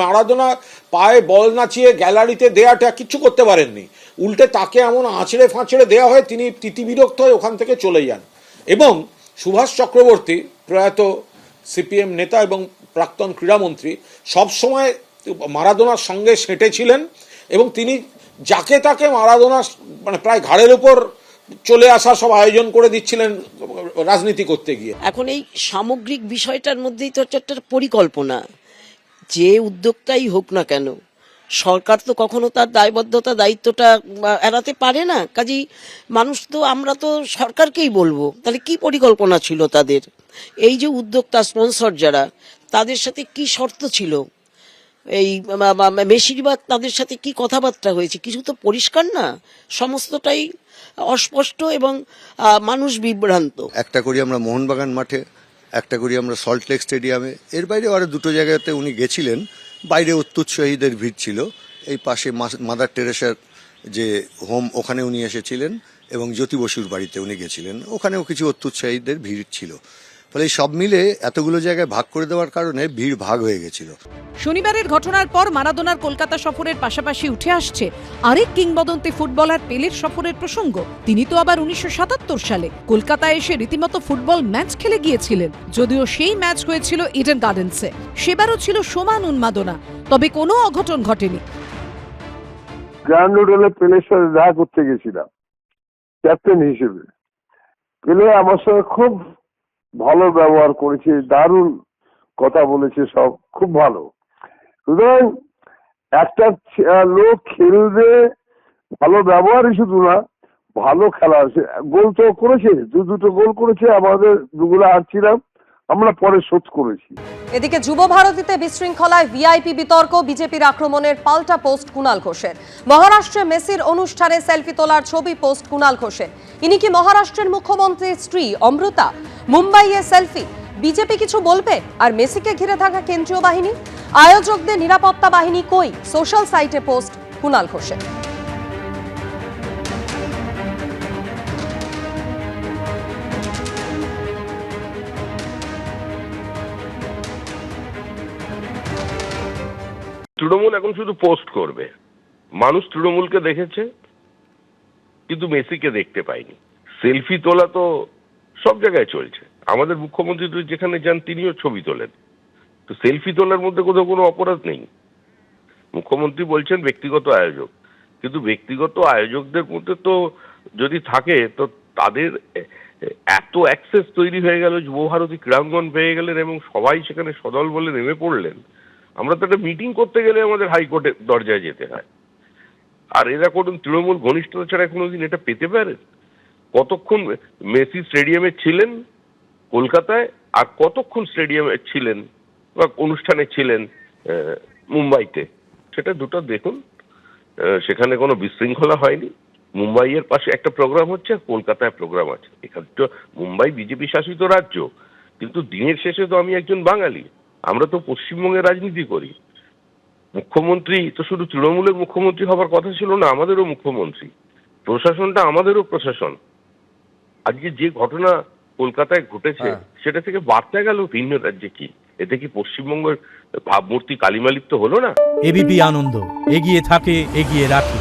Maradona পায়ে বল নাচিয়ে গ্যালারিতে দেয়াটা কিচ্ছু করতে পারেননি। উল্টে তাকে এমন আঁচড়ে ফাঁচড়ে দেওয়া হয়, তিনি তিতিবিরক্ত হয়ে ওখান থেকে চলে যান। এবং সুভাষ চক্রবর্তী, প্রয়াত সিপিএম নেতা এবং প্রাক্তন ক্রীড়ামন্ত্রী সবসময় মারাদোনার সঙ্গে সেঁটেছিলেন এবং তিনি যাকে তাকে মারাদোনা মানে প্রায় ঘাড়ের উপর চলে আসা সব আয়োজন করে দিচ্ছিলেন রাজনীতি করতে গিয়ে। এখন এই সামগ্রিক বিষয়টার মধ্যেই তো হচ্ছে একটা পরিকল্পনা। যে উদ্যোক্তাই হোক না কেন, সরকার তো কখনো তার দায়বদ্ধতা, দায়িত্বটা এড়াতে পারে না। কাজেই মানুষ তো, আমরা তো সরকারকেই বলব। তাহলে কি পরিকল্পনা ছিল তাদের? এই যে উদ্যোক্তা, স্পন্সর যারা, তাদের সাথে কি শর্ত ছিল? এই বেশিরভাগ তাদের সাথে কি কথাবার্তা হয়েছে? কিছু তো পরিষ্কার না? সমস্তটাই অস্পষ্ট এবং মানুষ বিভ্রান্ত। একটা করি আমরা মোহনবাগান মাঠে একটা করি আমরা সল্টলেক স্টেডিয়ামে এর বাইরে আরও দুটো জায়গাতে উনি গেছিলেন। বাইরে উৎসাহীদের ভিড় ছিল। এই পাশে মাদার টেরেসার যে হোম, ওখানে উনি এসেছিলেন এবং জ্যোতি বসুর বাড়িতে উনি গেছিলেন। ওখানেও কিছু অত্যুৎসাহীদের ভিড় ছিল। ফলে সব মিলে এতগুলো জায়গায় ভাগ করে দেওয়ার কারণে ভিড় ভাগ হয়ে গেছিল। শনিবারের ঘটনার পর মারাদোনার কলকাতা সফরের পাশাপাশি উঠে আসছে আরেক কিংবদন্তি ফুটবলার পেলের সফরের প্রসঙ্গ। তিনি তো আবার উনিশশো সাতাত্তর সালে কলকাতায় এসে রীতিমতো ফুটবল ম্যাচ খেলে গিয়েছিলেন। যদিও সেই ম্যাচ হয়েছিল ইডেন গার্ডেন্সে সেবারও ছিল সমান উন্মাদনা তবে কোনো অঘটন ঘটেনি। গ্র্যান্ড হোটেলে পেলের সাথে দেখা করতে গেছিলাম ক্যাপ্টেন হিসেবে। পেলে আমার সঙ্গে খুব ভালো ব্যবহার করেছে, দারুণ কথা বলেছে সব, খুব ভালো। সুতরাং একটা লোক খেলবে, ভালো ব্যবহারই শুধু না, ভালো খেলা আছে গোল তো করেছে দু দুটো গোল করেছে, আমাদের দুগুলো হারছিলাম। আমরা পরে শোধ করেছি। এদিকে যুব ভারতীতে বিশৃঙ্খলায় ভিআইপি বিতর্ক, বিজেপির আক্রমণের পাল্টা পোস্ট কুণাল ঘোষের। মহারাষ্ট্রে মেসির অনুষ্ঠানে সেলফি তোলার ছবি পোস্ট কুণাল ঘোষের। ইনি কি মহারাষ্ট্রের মুখ্যমন্ত্রীর স্ত্রী অমৃতা? মুম্বাইয়ে সেলফি। বিজেপি কিছু বলবে? আর মেসিকে ঘিরে থাকা কেন্দ্রীয় বাহিনী? আয়োজকদের নিরাপত্তা বাহিনী কই? সোশ্যাল সাইটে পোস্ট কুণাল ঘোষের। তৃণমূল এখন শুধু পোস্ট করবে। মানুষ তৃণমূলকে দেখেছে, কিন্তু মেসিকে দেখতে পায়নি। সেলফি তোলা তো সব জায়গায় চলছে। আমাদের মুখ্যমন্ত্রী যেখানে যান, তিনিও ছবি তোলেন। তো সেলফি তোলার মধ্যে কোথাও কোনো অপরাধ নেই। মুখ্যমন্ত্রী বলছেন ব্যক্তিগত আয়োজক। কিন্তু ব্যক্তিগত আয়োজকদের মধ্যে তো যদি থাকে, তো তাদের এত অ্যাক্সেস তৈরি হয়ে গেল যুবভারতী ক্রীড়াঙ্গন পেয়ে গেলেন এবং সবাই সেখানে সদল বলে নেমে পড়লেন। আমরা তো একটা মিটিং করতে গেলে আমাদের হাইকোর্টের দরজায় যেতে হয়। আর এরা কোনো তৃণমূল ঘনিষ্ঠতা ছাড়া কোনোদিন এটা পেতে পারে? কতক্ষণ মেসি স্টেডিয়ামে ছিলেন কলকাতায়, আর কতক্ষণ স্টেডিয়ামে ছিলেন বা অনুষ্ঠানে ছিলেন মুম্বাইতে? সেটা দুটো দেখুন। সেখানে কোনো বিশৃঙ্খলা হয়নি। মুম্বাইয়ের পাশে একটা প্রোগ্রাম হচ্ছে, আর কলকাতায় প্রোগ্রাম আছে। এখানে তো মুম্বাই, বিজেপি শাসিত রাজ্য। কিন্তু দিনের শেষে তো আমি একজন বাঙালি। আমরা তো পশ্চিমবঙ্গে রাজনীতি করি। মুখ্যমন্ত্রী তো শুধু তৃণমূলের মুখ্যমন্ত্রী হবার কথা ছিল না আমাদেরও মুখ্যমন্ত্রী। প্রশাসনটা আমাদেরও প্রশাসন। আজকে যে ঘটনা কলকাতায় ঘটেছে সেটা থেকে বার্তা গেল ভিন্ন রাজ্যে কি? এতে কি পশ্চিমবঙ্গের ভাবমূর্তি কালিমালিপ্ত হলো না? এবিপি আনন্দ এগিয়ে থাকে এগিয়ে রাখে।